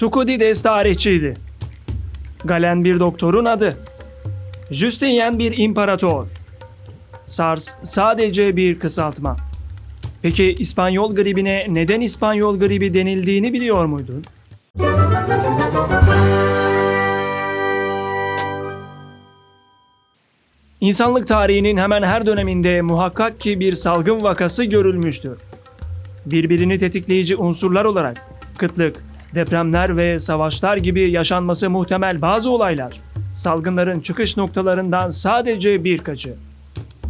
Tukudides tarihçiydi. Galen bir doktorun adı. Justinian bir imparator. SARS sadece bir kısaltma. Peki İspanyol gribine neden İspanyol gribi denildiğini biliyor muydun? İnsanlık tarihinin hemen her döneminde muhakkak ki bir salgın vakası görülmüştür. Birbirini tetikleyici unsurlar olarak kıtlık, depremler ve savaşlar gibi yaşanması muhtemel bazı olaylar, salgınların çıkış noktalarından sadece birkaçı.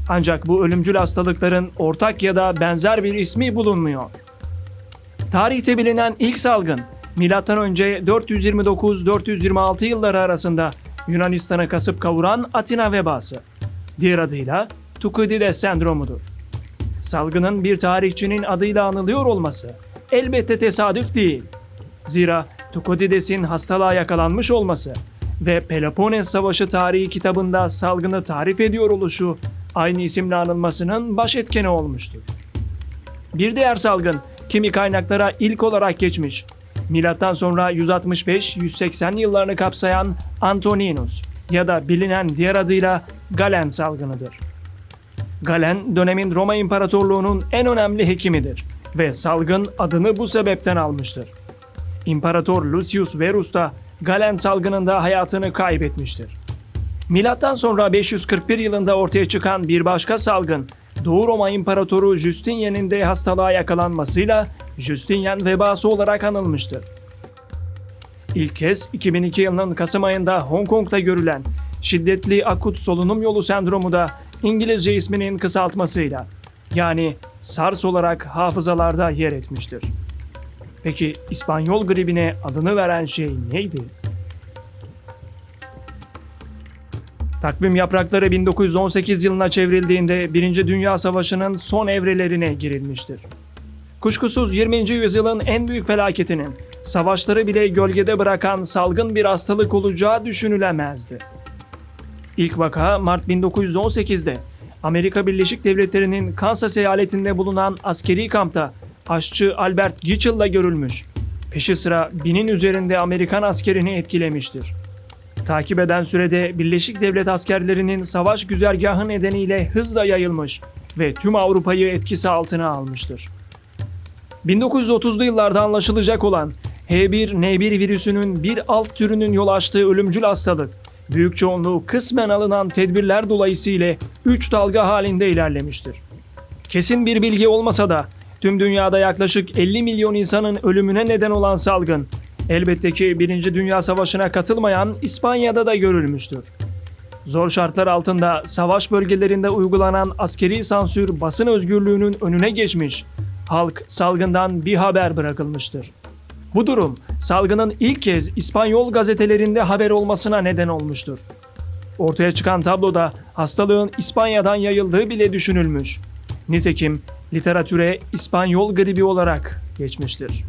Ancak bu ölümcül hastalıkların ortak ya da benzer bir ismi bulunmuyor. Tarihte bilinen ilk salgın M.Ö. 429-426 yılları arasında Yunanistan'ı kasıp kavuran Atina vebası. Diğer adıyla Tukudides sendromudur. Salgının bir tarihçinin adıyla anılıyor olması elbette tesadüf değil. Zira Tukudides'in hastalığa yakalanmış olması ve Peloponnes Savaşı tarihi kitabında salgını tarif ediyor oluşu aynı isimle anılmasının baş etkeni olmuştur. Bir diğer salgın kimi kaynaklara ilk olarak geçmiş. Milattan sonra 165-180 yıllarını kapsayan Antoninus ya da bilinen diğer adıyla Galen salgınıdır. Galen dönemin Roma İmparatorluğu'nun en önemli hekimidir ve salgın adını bu sebepten almıştır. İmparator Lucius Verus da Galen salgınında hayatını kaybetmiştir. Milattan sonra 541 yılında ortaya çıkan bir başka salgın, Doğu Roma İmparatoru Justinian'in de hastalığa yakalanmasıyla Justinian vebası olarak anılmıştır. İlk kez 2002 yılının Kasım ayında Hong Kong'da görülen şiddetli akut solunum yolu sendromu da İngilizce isminin kısaltmasıyla yani SARS olarak hafızalarda yer etmiştir. Peki İspanyol gribine adını veren şey neydi? Takvim yaprakları 1918 yılına çevrildiğinde Birinci Dünya Savaşı'nın son evrelerine girilmiştir. Kuşkusuz 20. yüzyılın en büyük felaketinin savaşları bile gölgede bırakan salgın bir hastalık olacağı düşünülemezdi. İlk vaka Mart 1918'de Amerika Birleşik Devletleri'nin Kansas eyaletinde bulunan askeri kampta aşçı Albert Gitchell'la görülmüş. Peşi sıra binin üzerinde Amerikan askerini etkilemiştir. Takip eden sürede Birleşik Devlet askerlerinin savaş güzergahı nedeniyle hızla yayılmış ve tüm Avrupa'yı etkisi altına almıştır. 1930'lu yıllarda anlaşılacak olan H1N1 virüsünün bir alt türünün yol açtığı ölümcül hastalık, büyük çoğunluğu kısmen alınan tedbirler dolayısıyla 3 dalga halinde ilerlemiştir. Kesin bir bilgi olmasa da tüm dünyada yaklaşık 50 milyon insanın ölümüne neden olan salgın, elbette ki 1. Dünya Savaşı'na katılmayan İspanya'da da görülmüştür. Zor şartlar altında savaş bölgelerinde uygulanan askeri sansür basın özgürlüğünün önüne geçmiş, halk salgından bir haber bırakılmıştır. Bu durum salgının ilk kez İspanyol gazetelerinde haber olmasına neden olmuştur. Ortaya çıkan tabloda hastalığın İspanya'dan yayıldığı bile düşünülmüş. Nitekim literatüre İspanyol gribi olarak geçmiştir.